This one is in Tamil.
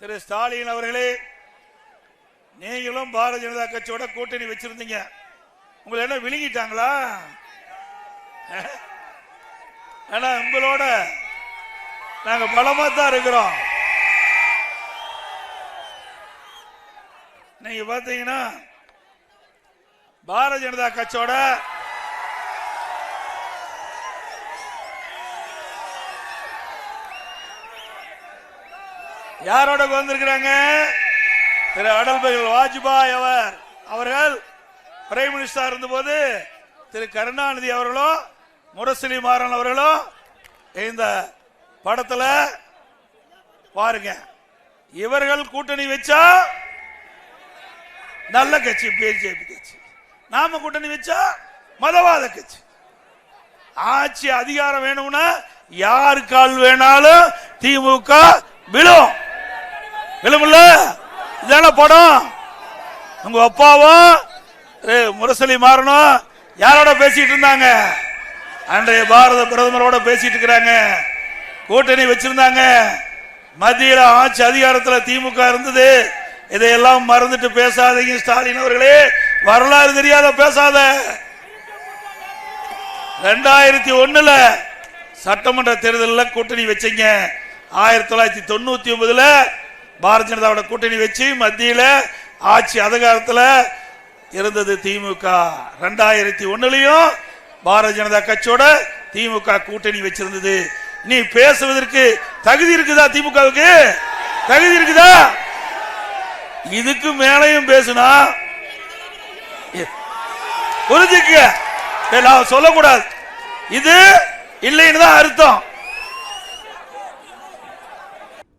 திரு ஸ்டாலின் அவர்களே நீங்களும் பாரதிய ஜனதா கட்சியோட கூட்டணி வச்சிருந்தீங்க. உங்களை என்ன விழுங்கிட்டாங்களா? ஆனா உங்களோட நாங்க பலமா தான் இருக்கிறோம். நீங்க பாத்தீங்கன்னா பாரதிய ஜனதா கட்சியோட யாரோட வந்திருக்கிறாங்க திரு அடல் பகல் வாஜ்பாய் அவர். அவர்கள் பிரைம் மினிஸ்டர் இருந்தபோது திரு கருணாநிதி அவர்களும் முரசொலி மாறன் அவர்களும் இந்த படத்தில் பாருங்க. இவர்கள் கூட்டணி வச்சா நல்ல கட்சி பிஜேபி கட்சி. நாம கூட்டணி வச்சா மதவாத கட்சி. ஆட்சி அதிகாரம் வேணும்னா யார் கால் வேணாலும் திமுக விழும். விழுமில்ல. இதான படம். உங்க அப்பாவும் முரசலி முரசொலி மாறணும் யாரோட பேசிட்டு இருந்தாங்க? அன்றைய பாரத பிரதமரோட பேசிட்டு இருக்கிறாங்க. கூட்டணி வச்சிருந்தாங்க. மத்தியில ஆட்சி அதிகாரத்தில் திமுக இருந்தது. இதையெல்லாம் மறந்துட்டு பேசாதீங்க ஸ்டாலின் அவர்களே. வரலாறு தெரியாத பேசாத. ரெண்டாயிரத்தி ஒண்ணுல சட்டமன்ற தேர்தலில் கூட்டணி வச்சீங்க. ஆயிரத்தி தொள்ளாயிரத்தி தொண்ணூத்தி ஒன்பதுல பாரதிய ஜனதாவோட கூட்டணி வச்சு மத்தியில ஆட்சி அதிகாரத்தில் இருந்தது திமுக. ரெண்டாயிரத்தி ஒண்ணுலயும் பாரதிய ஜனதா கட்சியோட திமுக கூட்டணி வச்சிருந்தது. நீ பேசுவதற்கு தகுதி இருக்குதா திமுகவுக்கு? தகுதி இருக்குதா? இதுக்கு மேலையும் பேசுனா புரிஞ்சுக்க நான் சொல்லக்கூடாது. இது இல்லைன்னு தான் அர்த்தம்.